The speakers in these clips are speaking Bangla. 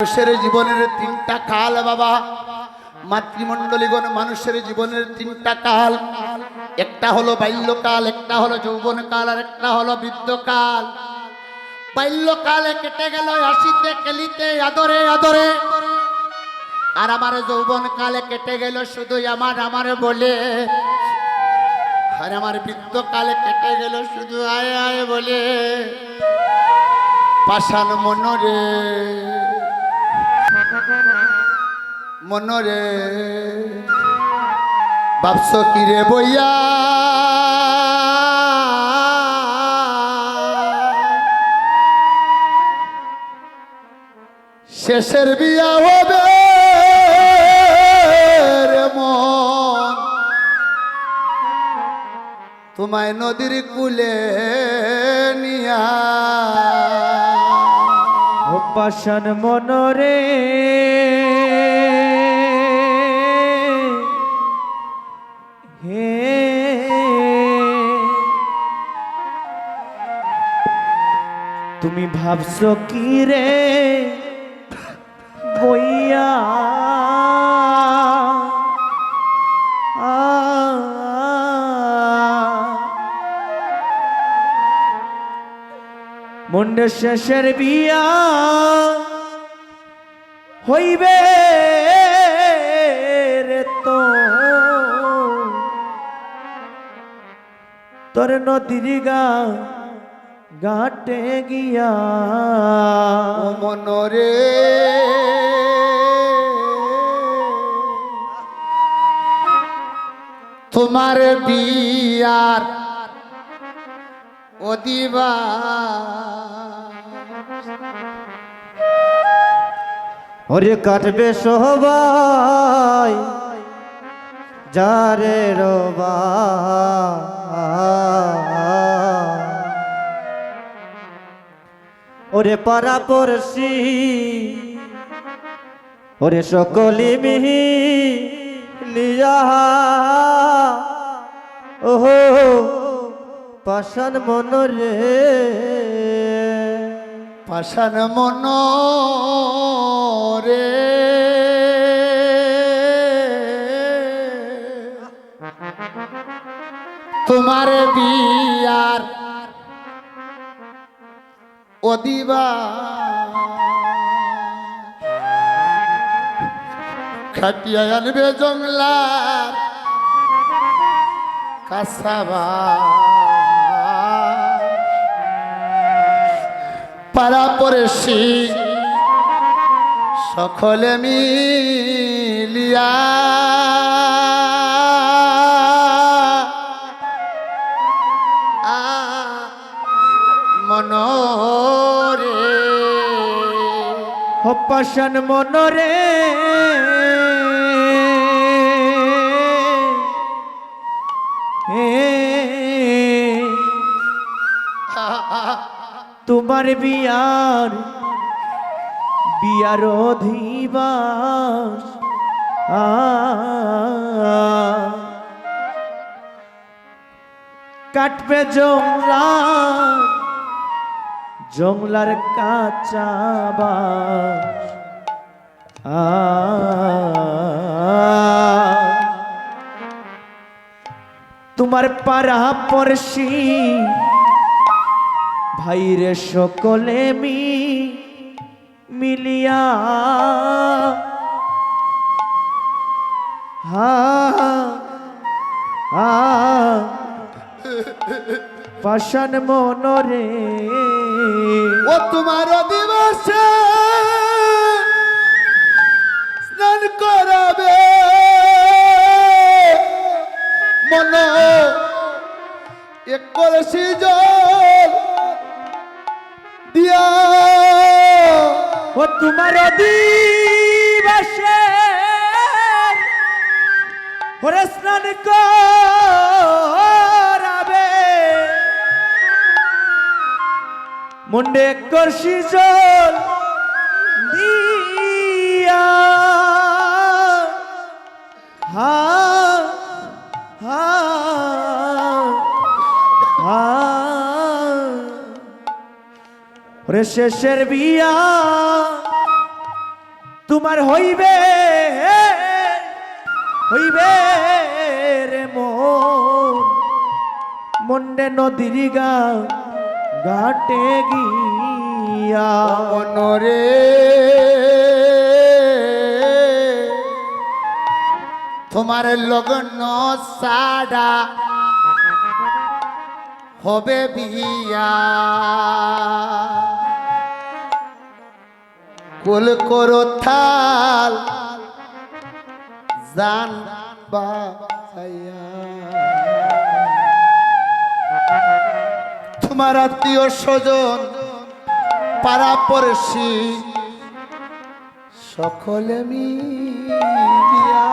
মানুষের জীবনের তিনটা কাল বাবা। মাতৃমণ্ডলীগণ মানুষের জীবনের তিনটা কাল। একটা হলো বাল্যকাল, একটা হলো যৌবনকাল, আর একটা হলো বৃদ্ধকাল। বাল্যকালে কেটে গেল হাসিতে, খেলিতে, আদরে আদরে। আর আমার যৌবন কালে কেটে গেল শুধুই আমার আমার বলে। আর আমার বৃদ্ধকালে কেটে গেল শুধু আয় আয় বলে। পাষাণ মনরে মনরে। বাপস কিরে বইয়া? শেষের বিয়া হবে তোমায় নদীর কুলে নিয়া। পাশান মনরে হে তুমি ভাবছ কি রে? বইয়া মুন্ডে শেষের বিয়া হইবে। তোর নদীর গা ঘাটে গিয়া। মনরে। তোমার বিয়ার অদিবা ওরে কাটবে সবাই যারে রবা। ওরে পারা পড়শি ওরে সকলি মিহি লিয়া ওহো পাশান মনরে পাষাণ মন রে। তোমার বিয়ার অদিবা। খাটিয়া আনবে জংলার কাসাবা। পাড়া পড়েছি সকলে মিলিয়া। হপাশন মনরে। তোমার বিয়ার বিয়ার অধিবাস। কাটবে জমলা জংলার কাঁচা বাস। তোমার পাড়া পড়শি ভাইরে সকলে মি মিলিয়া। হা হা পাশান মনরে ও তোমার দিবসে স্নান করাবে। মন এক কলসি জল দিয়া ও তোমার দিবসে ওরে স্নান করাবে মুন্ডে করছি জল দিয়া। হা হা শেষের বিয়া তোমার হইবে হইবে রে মন। মন্ডে নদীর গা ঘাটে গিয়া। মনরে তোমার লগ্ন সাডা হবে বিয়া। কুল করো থাল জান বাজাইয়া। তোমার আত্মীয় স্বজন পাড়া পড়শি সকলে মিলিয়া।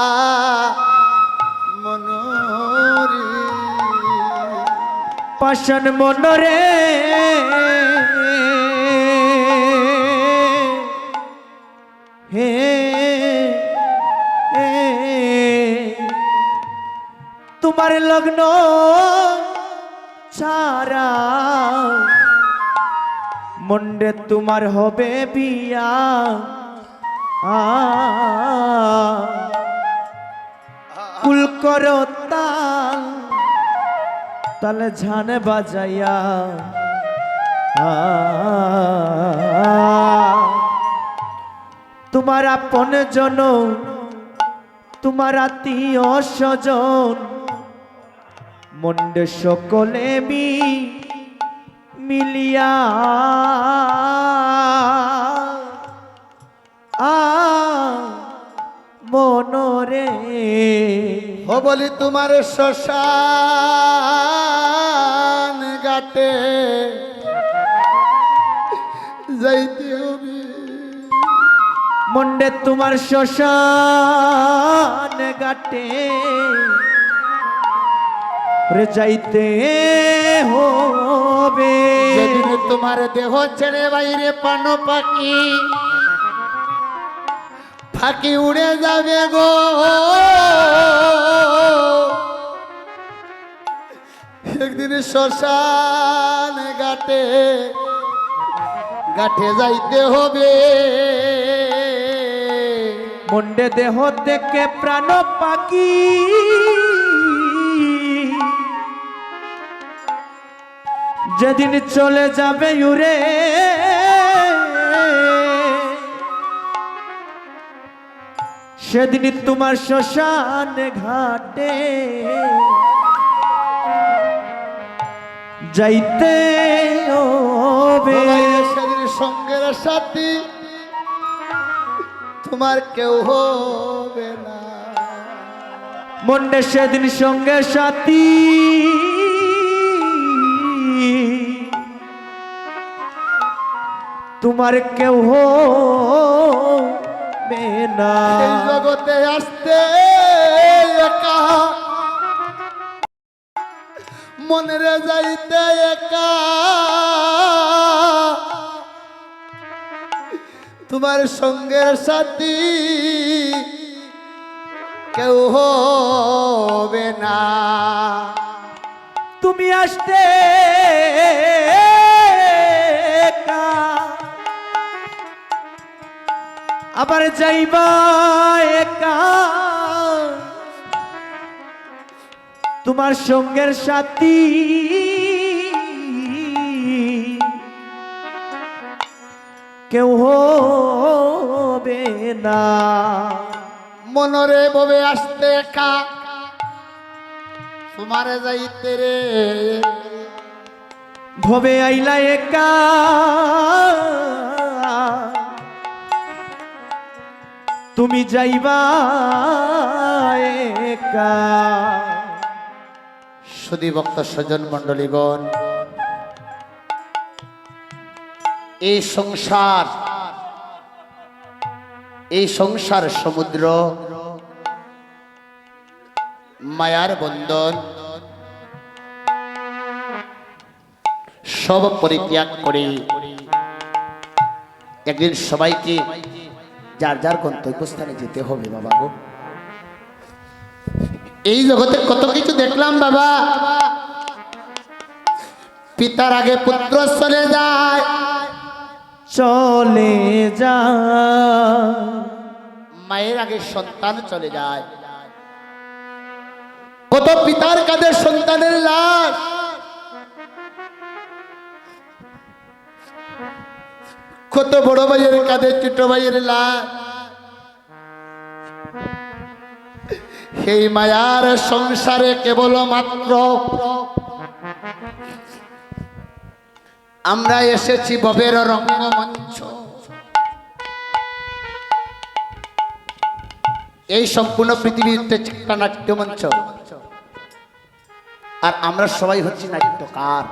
আ পাশন মনরে। হে হে তোমার লগ্ন ছাড়া মন্ডে তোমার হবে বিয়া। কুল করো তাল, তালে ঝানে বাজাইয়া। তোমার আপন জন তোমার আত্মীয় স্বজন। মন্ডে সকলে মি মিলিয়া। আ মনরে। ও বলি তোমার শ্মশান গাটে যাইতে হবে। মন্ডে তোমার শ্মশান গাটে যাইতে হবে। যেদিন তোমার দেহ ছেড়ে বাইরে পান পাখি ফাঁকি উড়ে যাবে গো। একদিন শ্মশান গাটে গাঠে যাইতে হবে। মন্ডে দেহ থেকে প্রাণ পাখি। যেদিন চলে যাবে ইউরে সেদিন তোমার শ্মশান ঘাটে। যাইতে সেদিন সঙ্গের সাথী তোমার কেউ হবে না। মন্ডে সেদিন সঙ্গে সাথী। তোমার কেউ না। জগতে আসতে একা মনের যাইতে একা। তোমার সঙ্গের সাথী কেউ হবে না। তুমি আসতে আবার যাইবা একা। তোমার সঙ্গের সাথী। কেউ হবে না। মনরে ববে আসতে একা। তোমারে যাইতে রে। ভবে আইলা একা। তুমি যাইবা একা। সুদী ভক্ত স্বজন মণ্ডলীগণ, এই সংসার এই সংসার সমুদ্র, মায়ার বন্ধন সব পরিত্যাগ করে। একদিন সবাইকে যার যার গন্তব্যস্থানে যেতে হবে বাবা গো। এই জগতে কত কিছু দেখলাম বাবা। পিতার আগে পুত্র চলে যায়। চলে যা মায়ের আগে সন্তান চলে যায়। কত পিতার কাদের সন্তানের লাশ। কত বড় ভাইয়ের কাঁধে, ছোট ভাইয়ের লাশ। সেই মায়ার সংসারে কেবল মাত্র আমরা এসেছি ভবের রঙ্গমঞ্চ এই সম্পূর্ণ হচ্ছে একটা নাট্যমঞ্চ। আর আমরা সবাই হচ্ছি নাট্যকার।